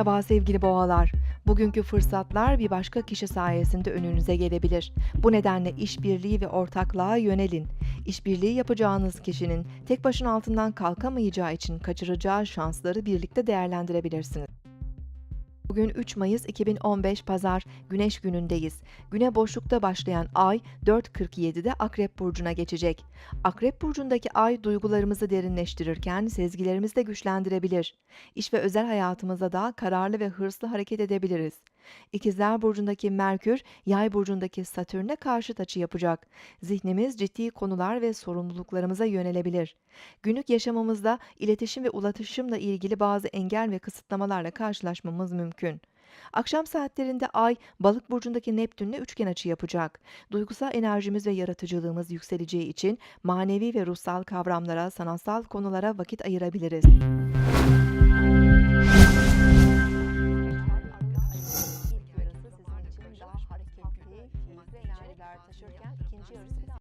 Merhaba sevgili boğalar. Bugünkü fırsatlar bir başka kişi sayesinde önünüze gelebilir. Bu nedenle işbirliği ve ortaklığa yönelin. İşbirliği yapacağınız kişinin tek başına altından kalkamayacağı için kaçıracağı şansları birlikte değerlendirebilirsiniz. Bugün 3 Mayıs 2015 Pazar Güneş günündeyiz. Güne boşlukta başlayan ay 4.47'de Akrep Burcu'na geçecek. Akrep Burcu'ndaki ay duygularımızı derinleştirirken sezgilerimizi de güçlendirebilir. İş ve özel hayatımızda daha kararlı ve hırslı hareket edebiliriz. İkizler Burcu'ndaki Merkür, Yay Burcu'ndaki Satürn'e karşıt açı yapacak. Zihnimiz ciddi konular ve sorumluluklarımıza yönelebilir. Günlük yaşamımızda iletişim ve ulaşımla ilgili bazı engel ve kısıtlamalarla karşılaşmamız mümkün. Akşam saatlerinde Ay, Balık burcundaki Neptün'le üçgen açı yapacak. Duygusal enerjimiz ve yaratıcılığımız yükseleceği için manevi ve ruhsal kavramlara, sanatsal konulara vakit ayırabiliriz. Enerjiler taşırken ikinci yarısı biraz